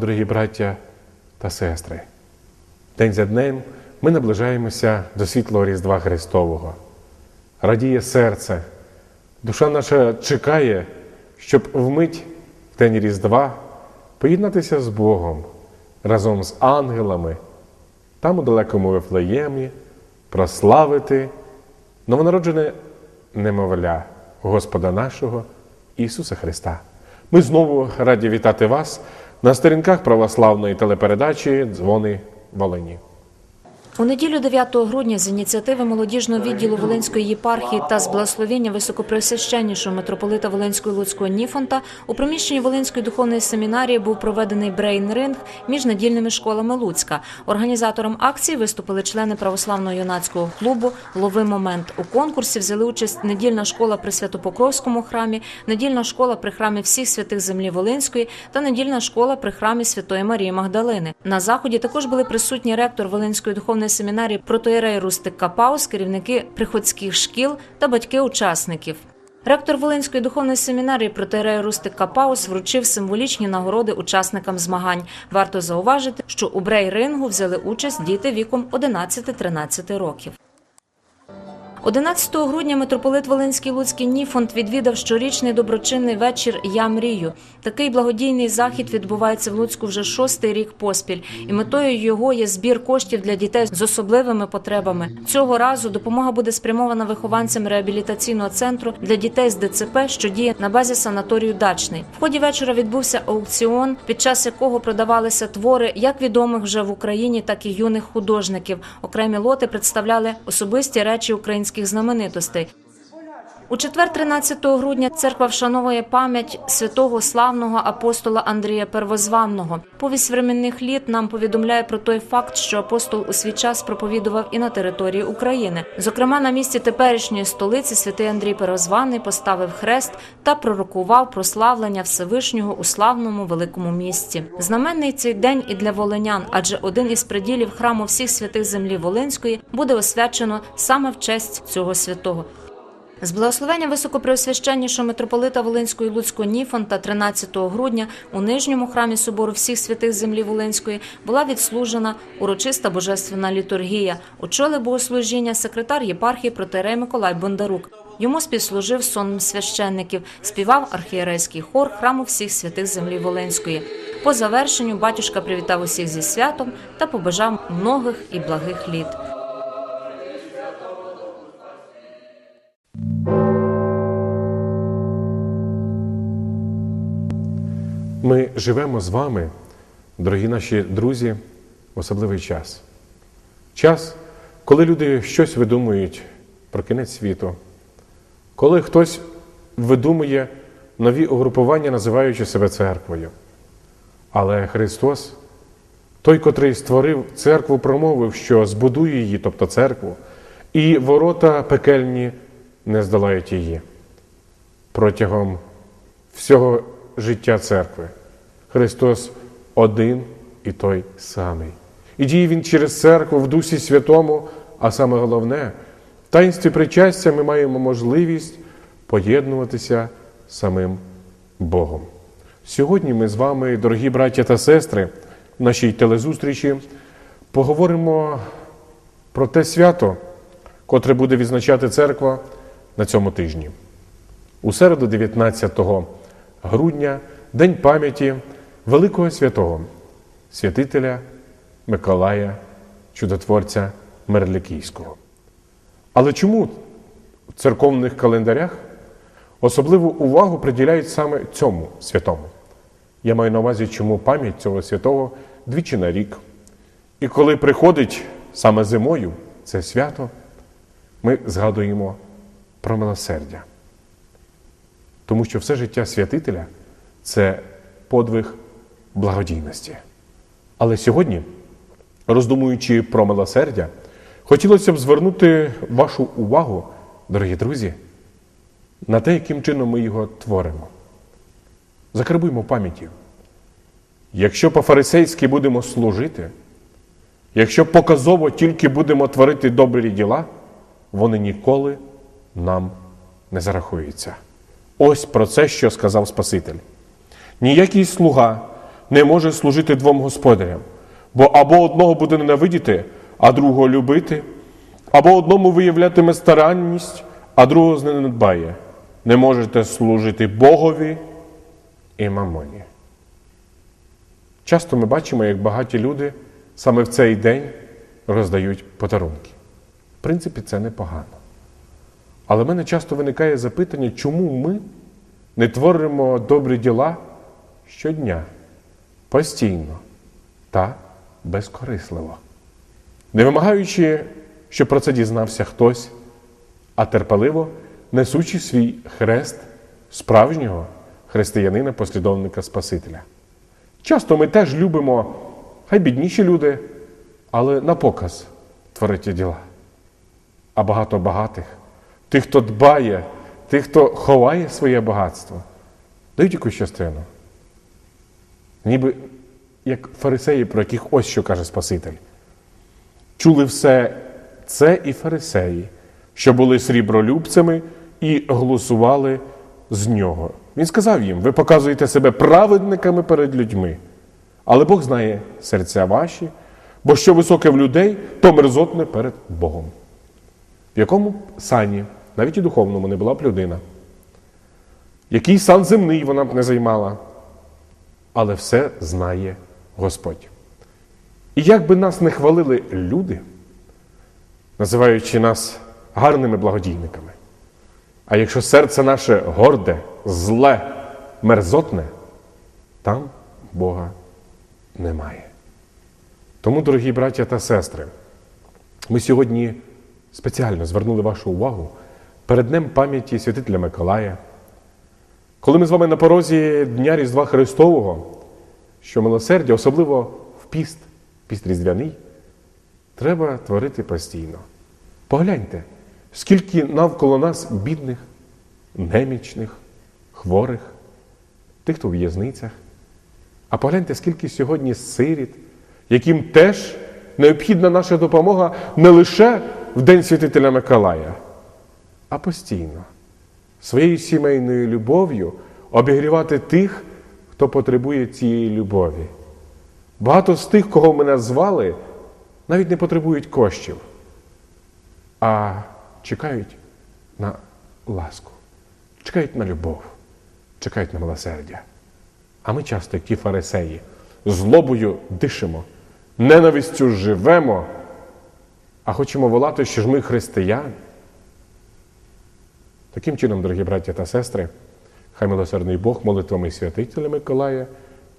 Дорогі браття та сестри! День за днем ми наближаємося до світлого Різдва Христового. Радіє серце, душа наша чекає, щоб вмить в день Різдва поєднатися з Богом разом з ангелами, там у далекому Вифлеємі, прославити новонароджене немовля Господа нашого Ісуса Христа. Ми знову раді вітати вас на сторінках православної телепередачі Дзвони Волині. У неділю 9 грудня з ініціативи молодіжного відділу Волинської єпархії та з благословення високопреосвященнішого митрополита Волинського Луцького Ніфонта у приміщенні Волинської духовної семінарії був проведений брейн-ринг між недільними школами Луцька. Організатором акції виступили члени православного юнацького клубу Лови момент у конкурсі. Взяли участь недільна школа при Святопокровському храмі, недільна школа при храмі всіх святих землі Волинської та недільна школа при храмі Святої Марії Магдалини. На заході також були присутні ректор Волинської духовної семінарії протоєрей Рустик Капаус, керівники приходських шкіл та батьки учасників. Ректор Волинської духовної семінарії протоєрей Рустик Капаус вручив символічні нагороди учасникам змагань. Варто зауважити, що у брей-рингу взяли участь діти віком 11-13 років. 11 грудня митрополит Волинський Луцький Ніфонд відвідав щорічний доброчинний вечір Я мрію. Такий благодійний захід відбувається в Луцьку вже шостий рік поспіль, і метою його є збір коштів для дітей з особливими потребами. Цього разу допомога буде спрямована вихованцям реабілітаційного центру для дітей з ДЦП, що діє на базі санаторію Дачний. В ході вечора відбувся аукціон, під час якого продавалися твори як відомих вже в Україні, так і юних художників. Окремі лоти представляли особисті речі українських знаменитостей. У четвер, 13 грудня, церква вшановує пам'ять святого славного апостола Андрія Первозванного. Повість временних літ нам повідомляє про той факт, що апостол у свій час проповідував і на території України. Зокрема, на місці теперішньої столиці святий Андрій Первозваний поставив хрест та пророкував прославлення Всевишнього у славному великому місті. Знаменний цей день і для волинян, адже один із приділів храму всіх святих землі Волинської буде освячено саме в честь цього святого. З благословення високопреосвященнішого митрополита Волинської Луцького Ніфонта 13 грудня у нижньому храмі собору всіх святих землі Волинської була відслужена урочиста божественна літургія. Очолив богослужіння секретар єпархії протерей Миколай Бондарук. Йому співслужив сон священників, співав архієрейський хор храму всіх святих землі Волинської. По завершенню батюшка привітав усіх зі святом та побажав многих і благих літ. Ми живемо з вами, дорогі наші друзі, в особливий час. Час, коли люди щось видумують про кінець світу, коли хтось видумує нові угрупування, називаючи себе церквою. Але Христос, той, котрий створив церкву, промовив, що збудує її, тобто церкву, і ворота пекельні не здолають її. Протягом всього життя церкви. Христос один і той самий. І діє Він через церкву в Дусі Святому, а саме головне, в таїнстві причастя ми маємо можливість поєднуватися з самим Богом. Сьогодні ми з вами, дорогі браття та сестри, в нашій телезустрічі поговоримо про те свято, котре буде відзначати церква на цьому тижні. У середу, 19 грудня, День пам'яті Великого Святого, святителя Миколая, чудотворця Мерликійського. Але чому в церковних календарях особливу увагу приділяють саме цьому святому? Я маю на увазі, чому пам'ять цього святого двічі на рік. І коли приходить саме зимою це свято, ми згадуємо про милосердя. Тому що все життя святителя це подвиг благодійності. Але сьогодні, роздумуючи про милосердя, хотілося б звернути вашу увагу, дорогі друзі, на те, яким чином ми його творимо. Закарбуймо пам'яті. Якщо по-фарисейськи будемо служити, якщо показово тільки будемо творити добрі діла, вони ніколи нам не зарахуються. Ось про це, що сказав Спаситель. Ніякий слуга, не може служити двом господарям, бо або одного буде ненавидіти, а другого любити, або одному виявлятиме старанність, а другого зненедбає. Не можете служити Богові і мамоні. Часто ми бачимо, як багаті люди саме в цей день роздають подарунки. В принципі, це непогано. Але в мене часто виникає запитання, чому ми не творимо добрі діла щодня, постійно та безкорисливо, не вимагаючи, щоб про це дізнався хтось, а терпеливо несучи свій хрест справжнього християнина, послідовника Спасителя. Часто ми теж любимо, хай бідніші люди, але на показ творити діла. А багато багатих, тих, хто дбає, тих, хто ховає своє багатство, дають якусь частину. Ніби як фарисеї, про яких ось що каже Спаситель. Чули все це і фарисеї, що були срібролюбцями і голосували з нього. Він сказав їм: ви показуєте себе праведниками перед людьми, але Бог знає серця ваші, бо що високе в людей, то мерзотне перед Богом. В якому сані, навіть і духовному, не була б людина, який сан земний вона б не займала, але все знає Господь. І як би нас не хвалили люди, називаючи нас гарними благодійниками, а якщо серце наше горде, зле, мерзотне, там Бога немає. Тому, дорогі браття та сестри, ми сьогодні спеціально звернули вашу увагу перед Днем пам'яті святителя Миколая. Коли ми з вами на порозі Дня Різдва Христового, що милосердя, особливо в піст, піст різдвяний, треба творити постійно. Погляньте, скільки навколо нас бідних, немічних, хворих, тих, хто в в'язницях. А погляньте, скільки сьогодні сиріт, яким теж необхідна наша допомога не лише в День Святителя Миколая, а постійно своєю сімейною любов'ю обігрівати тих, хто потребує цієї любові. Багато з тих, кого ми назвали, навіть не потребують коштів, а чекають на ласку, чекають на любов, чекають на милосердя. А ми часто, як ті фарисеї, злобою дишимо, ненавистю живемо, а хочемо волати, що ж ми християни. Таким чином, дорогі браття та сестри, хай милосердний Бог молитвами святителя Миколая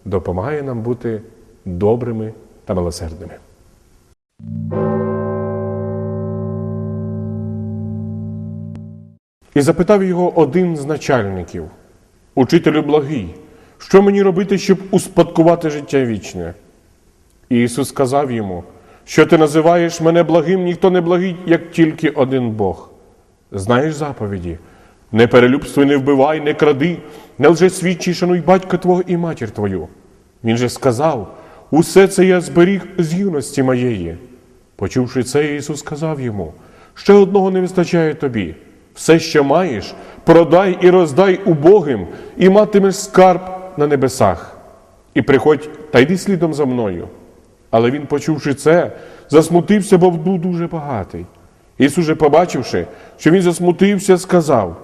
допомагає нам бути добрими та милосердними. І запитав його один з начальників, учителю благий, що мені робити, щоб успадкувати життя вічне? І Ісус сказав йому, що ти називаєш мене благим, ніхто не благий, як тільки один Бог. Знаєш заповіді: не перелюбствуй, не вбивай, не кради, не лжесвідчий, шануй батька твого і матір твою. Він же сказав: усе це я зберіг з юності моєї. Почувши це, Ісус сказав йому: ще одного не вистачає тобі. Все, що маєш, продай і роздай убогим, і матимеш скарб на небесах. І приходь та йди слідом за мною. Але він, почувши це, засмутився, бо був дуже багатий. Ісус же, побачивши, що він засмутився, сказав: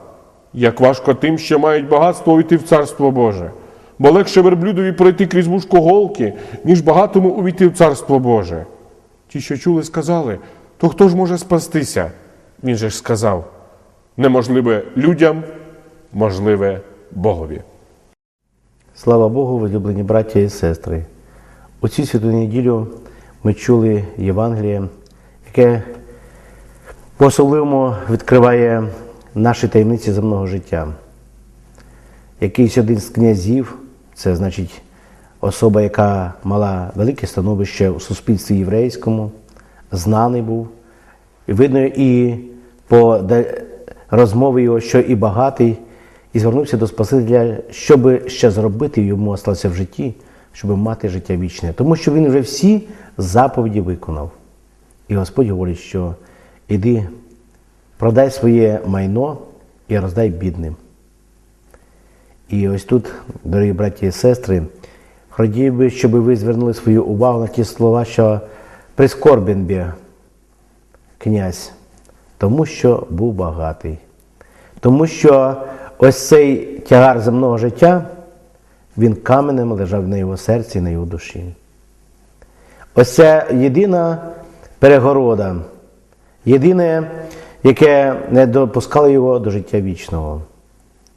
як важко тим, що мають багатство увійти в Царство Боже, бо легше верблюдові пройти крізь вушко голки, ніж багатому увійти в Царство Боже. Ті, що чули, сказали, то хто ж може спастися? Він же ж сказав: неможливе людям, можливе Богові. Слава Богу, улюблені браття і сестри. У цю святу неділю ми чули Євангеліє, яке по-особливому відкриває наші таємниці земного життя. Якийсь один з князів, це значить особа, яка мала велике становище у суспільстві єврейському, знаний був. Видно і по розмові його, що і багатий, і звернувся до Спасителя, щоб ще зробити йому осталося в житті, щоб мати життя вічне. Тому що він вже всі заповіді виконав. І Господь говорить, що іди, продай своє майно і роздай бідним. І ось тут, дорогі браті і сестри, Хотів би, щоб ви звернули свою увагу на ті слова, що прискорбен би князь, тому що був багатий. Тому що ось цей тягар земного життя, він каменем лежав на його серці на його душі. Ось це єдина перегорода, єдине, яке не допускало його до життя вічного.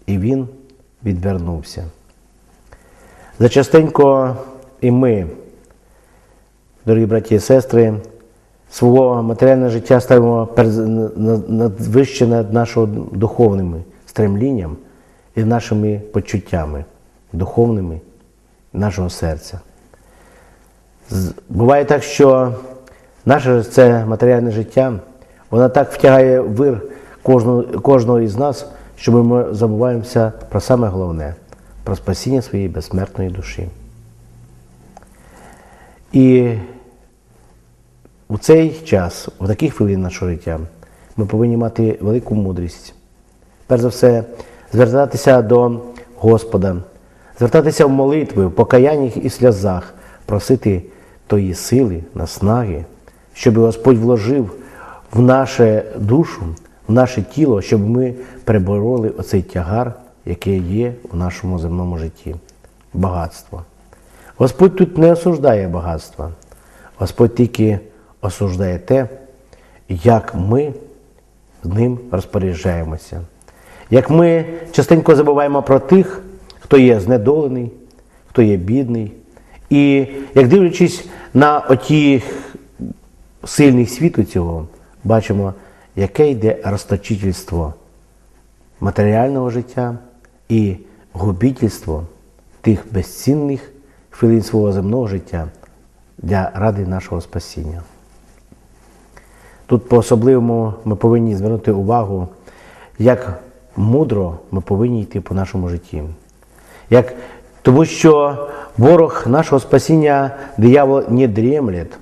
І він відвернувся. Зачастенько і ми, дорогі браті і сестри, свого матеріальне життя ставимо надвище над нашого духовними стремлінням і нашими почуттями духовними нашого серця. Буває так, що наше це матеріальне життя, воно так втягає вир кожного, кожного із нас, що ми забуваємося про саме головне про спасіння своєї безсмертної душі. І у цей час, у таких хвилин нашого життя, ми повинні мати велику мудрість. Перш за все, звертатися до Господа, звертатися в молитви, в покаяннях і сльозах, просити тої сили, наснаги, щоб Господь вложив в нашу душу, в наше тіло, щоб ми перебороли оцей тягар, який є в нашому земному житті багатство. Господь тут не осуждає багатства, Господь тільки осуждає те, як ми з ним розпоряджаємося. Як ми частенько забуваємо про тих, хто є знедолений, хто є бідний. І як дивлячись на оті сильних світу цього, бачимо, яке йде розточительство матеріального життя і губительство тих безцінних хвилин свого земного життя для ради нашого спасіння. Тут по-особливому ми повинні звернути увагу, як мудро ми повинні йти по нашому житті. Як, тому що ворог нашого спасіння, диявол, не дремлет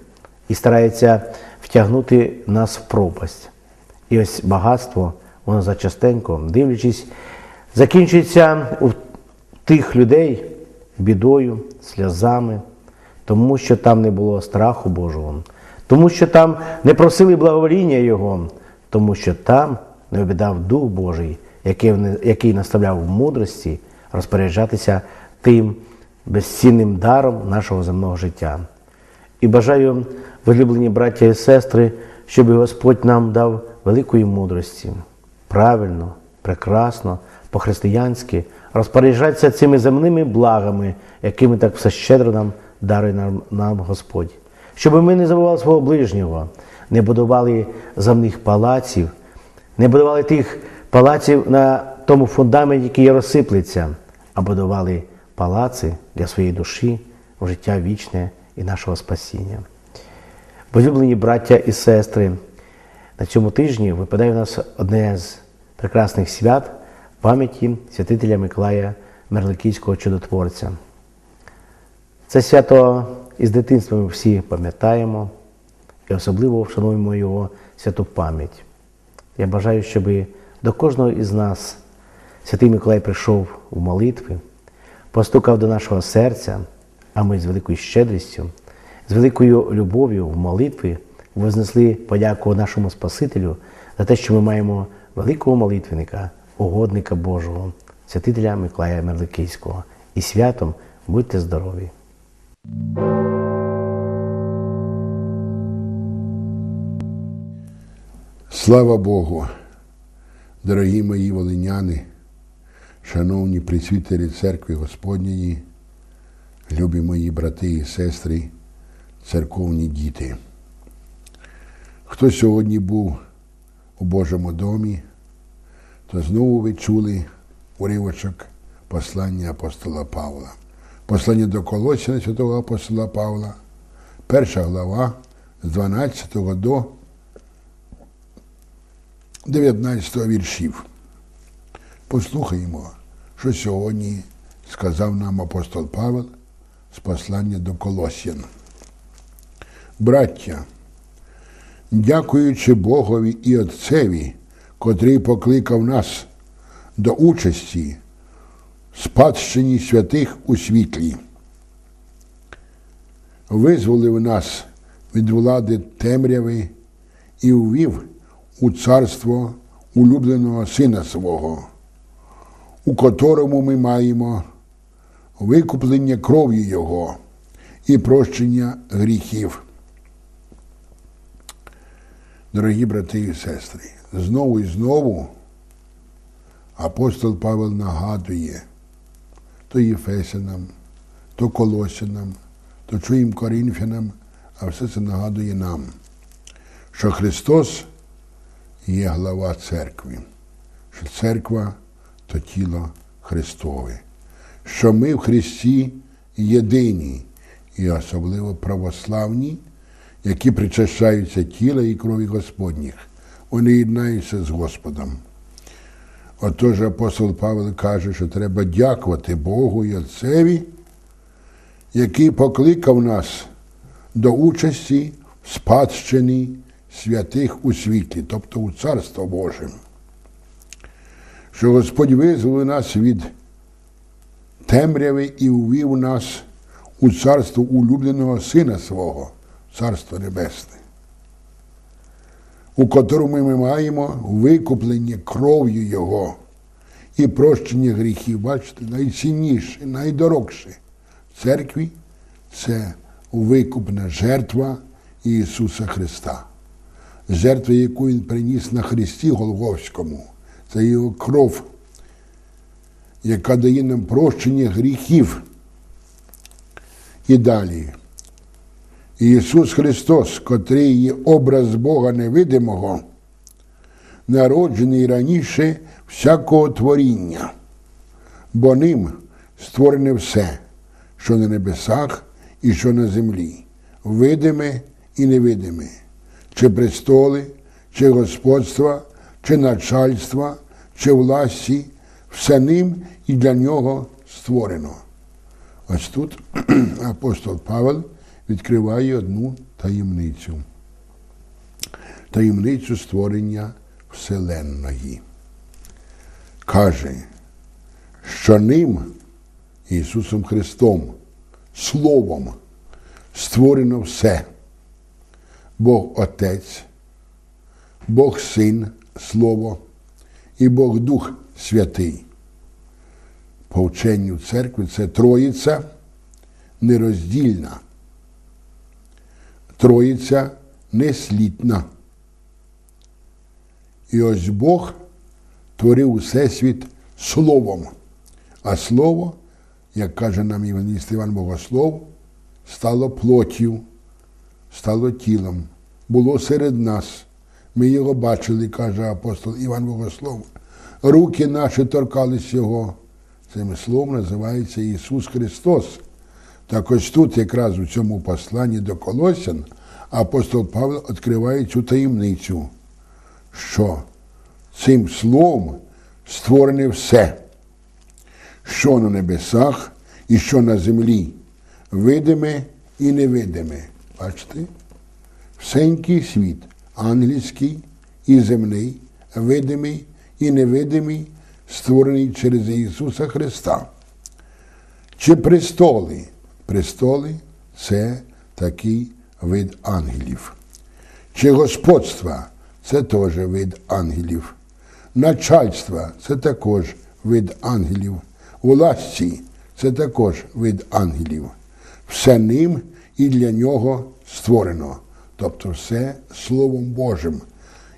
і старається втягнути нас в пропасть. І ось багатство, воно зачастенько, дивлячись, закінчується у тих людей бідою, сльозами, тому що там не було страху Божого, тому що там не просили благовоління Його, тому що там не обідав Дух Божий, який, наставляв в мудрості розпоряджатися тим безцінним даром нашого земного життя. І бажаю, возлюблені браття і сестри, щоб Господь нам дав великої мудрості, правильно, прекрасно, по-християнськи розпоряджатися цими земними благами, якими так все щедро нам дарує нам, нам Господь. Щоб ми не забували свого ближнього, не будували земних палаців, не будували тих палаців на тому фундаменті, який розсиплеться, а будували палаци для своєї душі в життя вічне і нашого спасіння. Возлюблені браття і сестри, на цьому тижні випадає в нас одне з прекрасних свят пам'яті святителя Миколая Мерликівського чудотворця. Це свято із дитинства ми всі пам'ятаємо і особливо вшануємо його святу пам'ять. Я бажаю, щоб до кожного із нас святий Миколай прийшов у молитви, постукав до нашого серця, а ми з великою щедрістю, з великою любов'ю в молитві вознесли подяку нашому Спасителю за те, що ми маємо великого молитвенника, угодника Божого, святителя Миколая Мерликийського. І святом будьте здорові! Слава Богу, дорогі мої волиняни, шановні присвітері церкви Господньої, любі мої брати і сестри, церковні діти. Хто сьогодні був у Божому домі, то знову ви чули уривочок послання апостола Павла. Послання до Колосяна святого апостола Павла, перша глава з 12 до 19 віршів. Послухаємо, що сьогодні сказав нам апостол Павел з послання до Колосян. Браття, дякуючи Богові і Отцеві, котрий покликав нас до участі в спадщині святих у світлі, визволив нас від влади темряви і увів у царство улюбленого Сина свого, у котрому ми маємо викуплення кров'ю Його і прощення гріхів. Дорогі брати і сестри, знову і знову апостол Павел нагадує то Єфесянам, то Колосянам, то чуєм Корінфянам, а все це нагадує нам, що Христос є глава церкви, що церква то тіло Христове, що ми в Христі єдині і особливо православні, які причащаються тіла і крові Господніх. Вони єднаються з Господом. Отож апостол Павло каже, що треба дякувати Богу і Отцеві, який покликав нас до участі в спадщині святих у світлі, тобто у Царство Боже. Що Господь визволив нас від темряви і увів нас у царство улюбленого Сина свого, Царство Небесне, у котрому ми маємо викуплення кров'ю Його і прощення гріхів. Бачите, найцінніше, найдорогше в церкві це викупна жертва Ісуса Христа. Жертва, яку Він приніс на Христі Голговському, це Його кров, яка дає нам прощення гріхів. І далі. Ісус Христос, котрий є образ Бога невидимого, народжений раніше всякого творіння, бо ним створене все, що на небесах і що на землі, видиме і невидиме, чи престоли, чи господства, чи начальства, чи власті, все ним і для нього створено. Ось тут апостол Павел відкриває одну таємницю. Таємницю створення Вселенної. Каже, що ним, Ісусом Христом, Словом, створено все. Бог Отець, Бог Син, Слово і Бог Дух Святий по вченню церкви це Троїця нероздільна, Троїця неслітна. І ось Бог творив Всесвіт Словом. А Слово, як каже нам Євангеліст Іван Богослов, стало плоттю, стало тілом, було серед нас. Ми його бачили, каже апостол Іван Богослов. Руки наші торкались його. Цим словом називається Ісус Христос. Так ось тут, якраз у цьому посланні до Колосян, апостол Павло відкриває цю таємницю, що цим словом створене все, що на небесах і що на землі, видиме і невидиме. Бачите? Всенький світ, ангельський і земний, видимий і невидимий, створений через Ісуса Христа. Чи престоли? Престоли це такий вид ангелів. Чи господства це теж вид ангелів. Начальства це також вид ангелів. Власті це також вид ангелів. Все ним і для нього створено. Тобто все Словом Божим.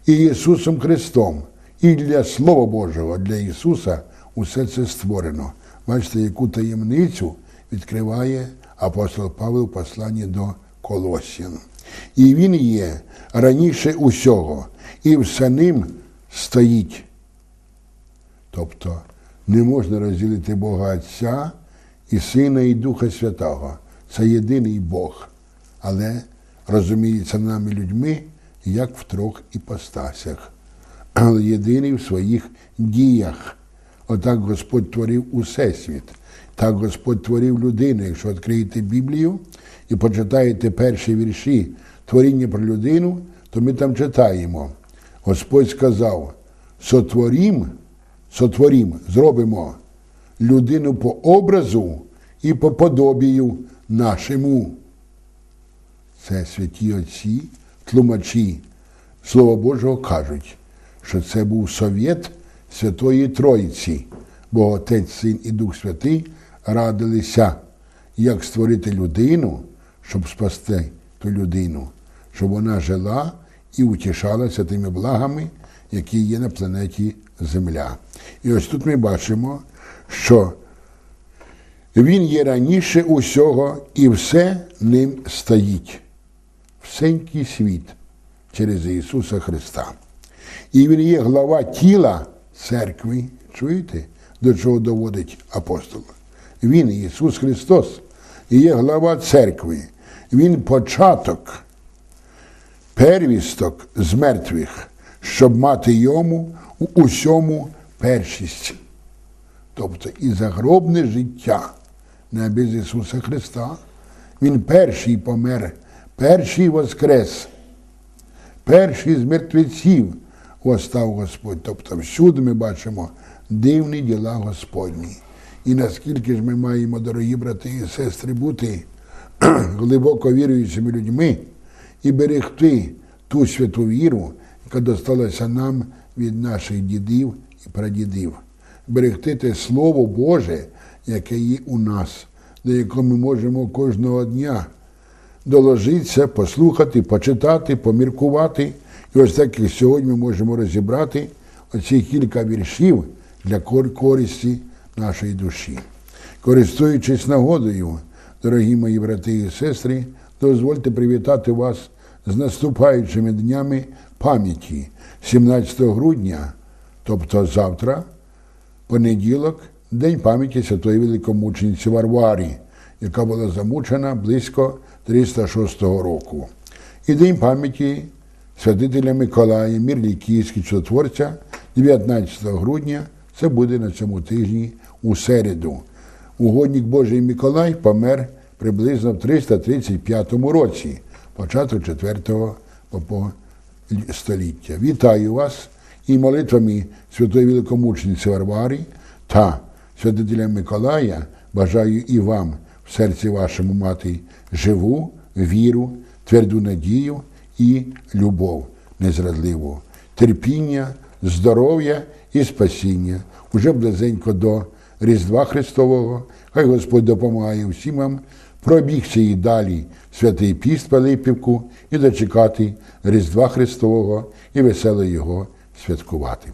І Ісусом Христом. І для Слова Божого, для Ісуса усе це створено. Бачите, яку таємницю відкриває апостол Павло в посланні до Колосян. І Він є раніше усього, і все ним стоїть. Тобто не можна розділити Бога Отця і Сина, і Духа Святого. Це єдиний Бог, але розуміється нами людьми як в трьох іпостасях але єдиний в своїх діях. Отак Господь творив усе світ. Так Господь творив людину. Якщо відкриєте Біблію і почитаєте перші вірші творіння про людину, то ми там читаємо. Господь сказав: сотворім, сотворім, зробимо людину по образу і по подобію нашому. це святі отці, тлумачі Слова Божого кажуть, що це був совєт Святої Троїці, бо Отець, Син і Дух Святий радилися, як створити людину, щоб спасти ту людину, щоб вона жила і утішалася тими благами, які є на планеті Земля. І ось тут ми бачимо, що він є раніше усього і все ним стоїть. Всенький світ через Ісуса Христа. І Він є глава тіла церкви. Чуєте, до чого доводить апостол? Він, Ісус Христос, є глава церкви. Він початок, первісток з мертвих, щоб мати йому у усьому першість. Тобто і загробне життя не без Ісуса Христа. Він перший помер, перший воскрес, перший з мертвеців постав Господь. Тобто всюди ми бачимо дивні діла Господні. І наскільки ж ми маємо, дорогі брати і сестри, бути глибоко віруючими людьми і берегти ту святу віру, яка досталася нам від наших дідів і прадідів. Берегти те Слово Боже, яке є у нас, до якого ми можемо кожного дня доложитися, послухати, почитати, поміркувати. І ось так як сьогодні ми можемо розібрати оці кілька віршів для користі нашої душі. Користуючись нагодою, дорогі мої брати і сестри, дозвольте привітати вас з наступаючими днями пам'яті 17 грудня, тобто завтра, понеділок, День пам'яті святої великомучениці Варварі, яка була замучена близько 306 року. І День пам'яті святителя Миколая, Мірлікійського чудотворця 19 грудня, це буде на цьому тижні у середу. Угодник Божий Миколай помер приблизно в 335 році, початок 4 по століття. Вітаю вас і молитвами святої великомучениці Варварі та святителя Миколая бажаю і вам в серці вашому мати живу віру, тверду надію і любов незрадливу, терпіння, здоров'я і спасіння. Уже близенько до Різдва Христового. Хай Господь допомагає всім вам пробігся і далі святий піст Пилипівку і дочекати Різдва Христового і весело його святкувати.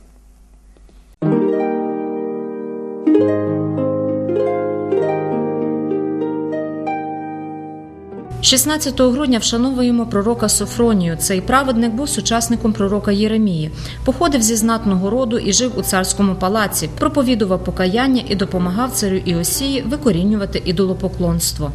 16 грудня вшановуємо пророка Софронію. Цей праведник був сучасником пророка Єремії. Походив зі знатного роду і жив у царському палаці, проповідував покаяння і допомагав царю Іосії викорінювати ідолопоклонство.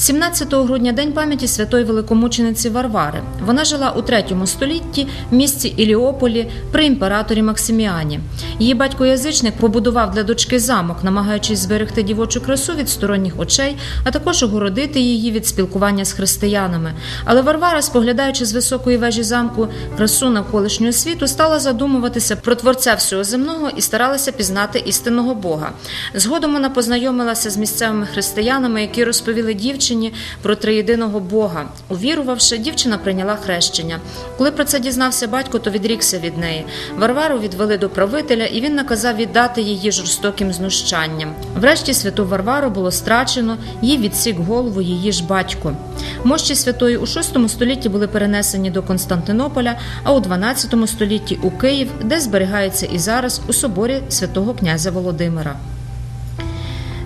17 грудня день пам'яті святої великомучениці Варвари. Вона жила у 3 столітті в місті Іліополі при імператорі Максиміані. Її батько-язичник побудував для дочки замок, намагаючись зберегти дівочу красу від сторонніх очей, а також огородити її від спілкування з християнами. Але Варвара, споглядаючи з високої вежі замку красу навколишнього світу, стала задумуватися про творця всього земного і старалася пізнати істинного Бога. Згодом вона познайомилася з місцевими християнами, які розповіли дівчині про триєдиного Бога. Увірувавши, дівчина прийняла хрещення. Коли про це дізнався батько, то відрікся від неї. Варвару відвели до правителя, і він наказав віддати її жорстоким знущанням. Врешті святу Варвару було страчено, їй відсік голову її ж батько. Мощі святої у VI столітті були перенесені до Константинополя, а у XII столітті у Київ, де зберігаються і зараз у соборі святого князя Володимира.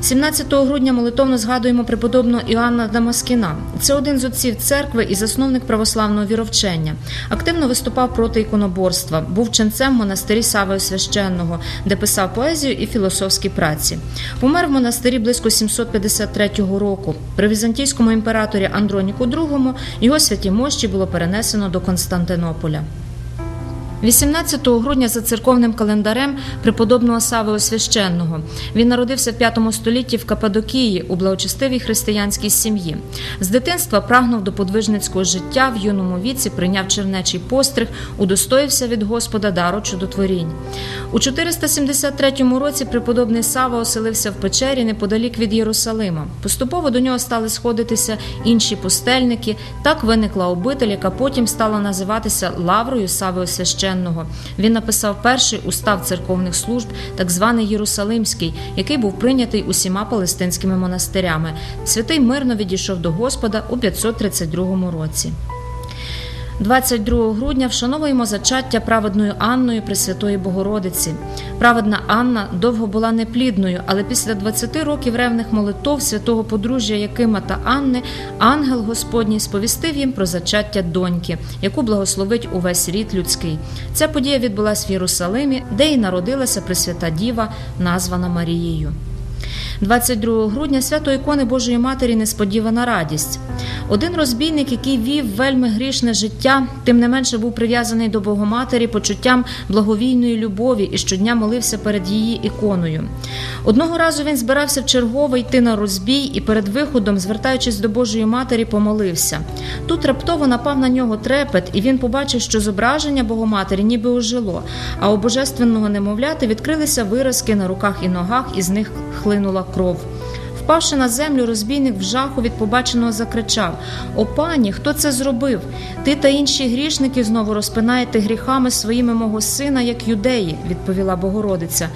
17 грудня молитовно згадуємо преподобного Іоанна Дамаскіна. Це один з отців церкви і засновник православного віровчення. Активно виступав проти іконоборства, був ченцем в монастирі Сави Священного, де писав поезію і філософські праці. Помер в монастирі близько 753 року. При візантійському імператорі Андроніку II його святі мощі було перенесено до Константинополя. 18 грудня за церковним календарем преподобного Сави Освященного. Він народився в 5 столітті в Кападокії у благочестивій християнській сім'ї. З дитинства прагнув до подвижницького життя, в юному віці прийняв чернечий постриг, удостоївся від Господа дару чудотворінь. У 473 році преподобний Сава оселився в печері неподалік від Єрусалима. Поступово до нього стали сходитися інші пустельники. Так виникла обитель, яка потім стала називатися Лаврою Сави Освященного. Він написав перший устав церковних служб, так званий Єрусалимський, який був прийнятий усіма палестинськими монастирями. Святий мирно відійшов до Господа у 532 році. 22 грудня вшановуємо зачаття праведною Анною Пресвятої Богородиці. Праведна Анна довго була неплідною, але після 20 років ревних молитов святого подружжя Якима та Анни ангел Господній сповістив їм про зачаття доньки, яку благословить увесь рід людський. Ця подія відбулась в Єрусалимі, де й народилася Пресвята Діва, названа Марією. 22 грудня свято ікони Божої Матері несподівана радість. Один розбійник, який вів вельми грішне життя, тим не менше був прив'язаний до Богоматері почуттям благовійної любові і щодня молився перед її іконою. Одного разу він збирався в чергове йти на розбій і перед виходом, звертаючись до Божої Матері, помолився. Тут раптово напав на нього трепет, і він побачив, що зображення Богоматері ніби ожило, а у божественного немовляти відкрилися виразки на руках і ногах, і з них хлинула кров. Впавши на землю, розбійник в жаху від побаченого закричав: О пані, хто це зробив? Ти та інші грішники знову розпинаєте гріхами своїми мого сина, як юдеї, відповіла Богородиця.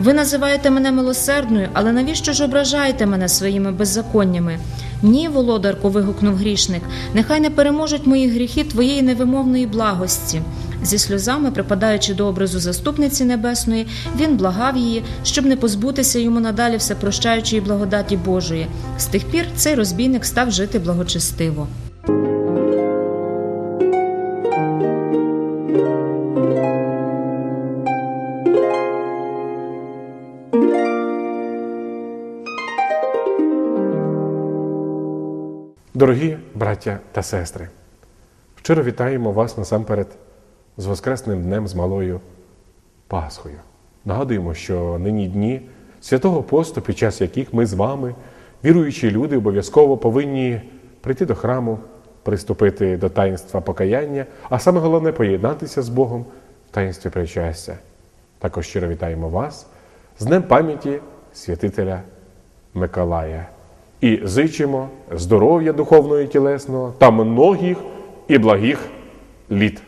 Ви називаєте мене милосердною, але навіщо ж ображаєте мене своїми беззаконнями? Ні, володарко, вигукнув грішник, нехай не переможуть мої гріхи твоєї невимовної благості. Зі сльозами, припадаючи до образу заступниці небесної, він благав її, щоб не позбутися йому надалі всепрощаючої благодаті Божої. З тих пір цей розбійник став жити благочестиво. Дорогі браття та сестри, щиро вітаємо вас насамперед з Воскресним днем з малою Пасхою. Нагадуємо, що нині дні святого посту, під час яких ми з вами, віруючі люди, обов'язково повинні прийти до храму, приступити до таїнства покаяння, а саме головне поєднатися з Богом в таїнстві причастя. Також щиро вітаємо вас з Днем пам'яті святителя Миколая і зичимо здоров'я духовного і тілесного та многих і благих літ.